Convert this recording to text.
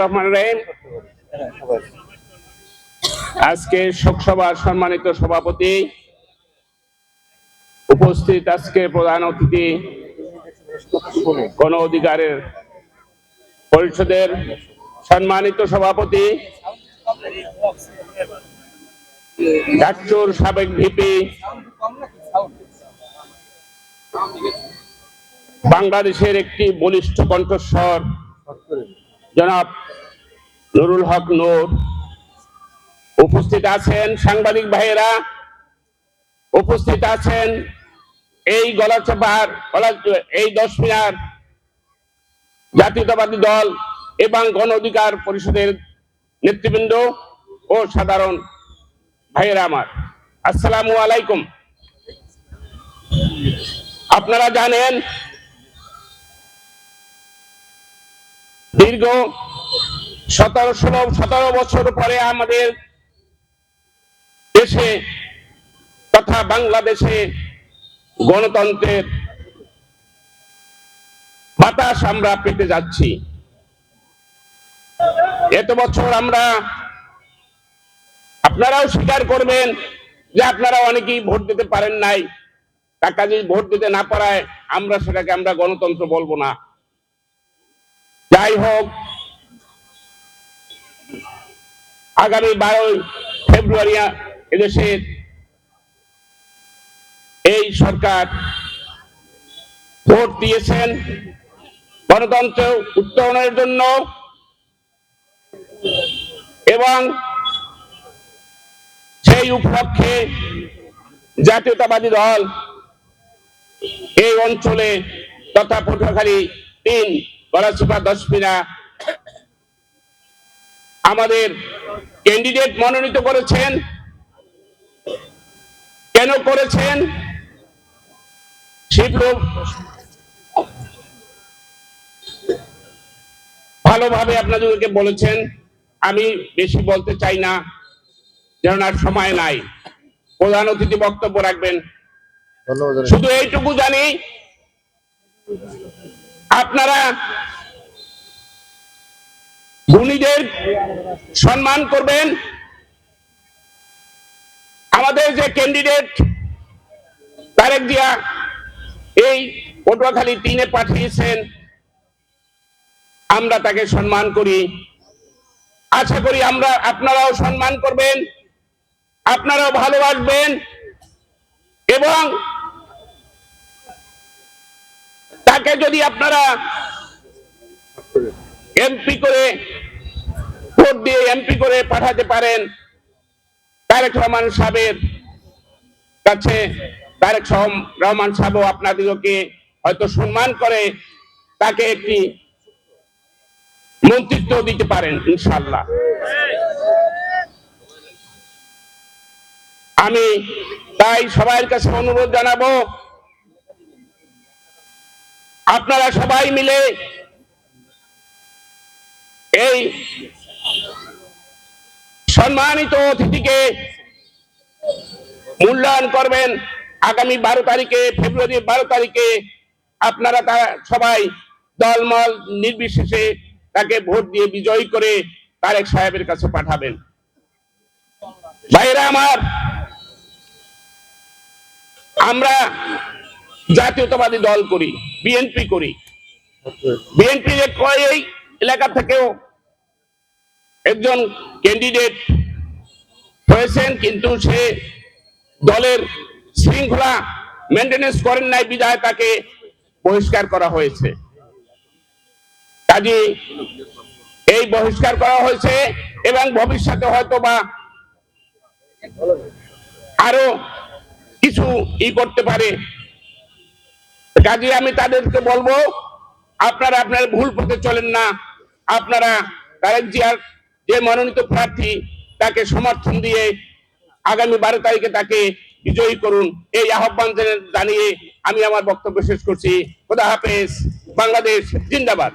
রহমান রহিম। আজকে শোকসভার সম্মানিত সভাপতি উপস্থিত আজকে প্রধান অতিথি গণ অধিকারের পরিষদের সম্মানিত সভাপতি সাবেক ভিপি, বাংলাদেশের একটি বলিষ্ঠ কণ্ঠস্বর জনাব নুরুল হক নূর। উপস্থিত আছেন সাংবাদিক ভাইয়েরা। উপস্থিত আছেন এই গলাচাপার গলা- এই দশ মিনার জাতীয়তাবাদী দল এবং গণ অধিকার পরিষদের নেতৃবৃন্দ ও সাধারণ ভাইয়েরা আমার। আসসালামু আলাইকুম। আপনারা জানেন দীর্ঘ সতেরো ষোলো, সতেরো বছর পরে আমাদের দেশে তথা বাংলাদেশে গণতন্ত্রের বাতাস আমরা পেতে যাচ্ছি। এত বছর আমরা আপনারাও স্বীকার করবেন যে আপনারা অনেকেই ভোট দিতে পারেন নাই। টাকা যদি ভোট দিতে না পারায় আমরা সেটাকে আমরা গণতন্ত্র বলব না। যাই হোক, আগামী বারোই ফেব্রুয়ারি এদেশের এই সরকার ভোট দিয়েছেন। গণতন্ত্র উত্তরণের জন্য এবং সেই উপলক্ষে জাতীয়তাবাদী দল এই অঞ্চলে তথা পটুয়াখালী তিন গলাচিপা দশমিনা আমাদের ক্যান্ডিডেট মনোনীত করেছেন। কেন করেছেন? সেগুলো ভালোভাবে আপনাদেরকে বলেছেন আমি বেশি বলতে চাই না যেন আর সময় নাই। প্রধান অতিথি বক্তব্য রাখবেন। শুধু এইটুকু জানি আপনারা গুণীদের সম্মান করবেন। আমাদের যে ক্যান্ডিডেট তারেক জিয়া, এই পটুয়াখালী তিনে পাঠিয়েছেন। আমরা তাকে সম্মান করি। আশা করি আমরা, আপনারাও সম্মান করবেন, আপনারাও ভালোবাসবেন এবং তাকে যদি আপনারা এমপি করে ভোট দিয়ে এমপি করে পাঠাতে পারেন, তারেক রহমান সাহেবের কাছে, তারেক রহমান সাহেব আপনাদেরকে হয়তো সম্মান করে তাকে একটি মন্ত্রিত্ব দিতে পারেন ইনশাল্লাহ আমি তাই সবার কাছে অনুরোধ জানাব আপনারা সবাই মিলে এই সম্মানিত অতিথিকে মূল্যায়ন করবেন। আগামী বারো তারিখে, ফেব্রুয়ারি বারো তারিখে আপনারা তারা সবাই দলমল নির্বিশেষে তাকে ভোট দিয়ে বিজয়ী করে তারেক সাহেবের কাছে পাঠাবেন। ভাইরা আমার, আমরা জাতীয়তাবাদী দল করি বিএনপি করি। বিএনপি এই এলাকা থেকেও একজন ক্যান্ডিডেট হয়েছেন, কিন্তু সে দলের শৃঙ্খলা মেনটেনেন্স করেন নাই, বিধায় তাকে বহিষ্কার করা হয়েছে। কাজে এই বহিষ্কার করা হয়েছে এবং ভবিষ্যতে হয়তো বা আরও কিছু ই করতে পারে। কাজে আমি তাদেরকে বলব, আপনারা আপনার ভুল পথে চলেন না। আপনারা কারেন্ট জিয়ার যে মনোনীত প্রার্থী, তাকে সমর্থন দিয়ে আগামী বারো তারিখে তাকে বিজয়ী করুন। এই আহ্বান জানিয়ে আমি আমার বক্তব্য শেষ করছি। খোদা হাফেজ। বাংলাদেশ জিন্দাবাদ।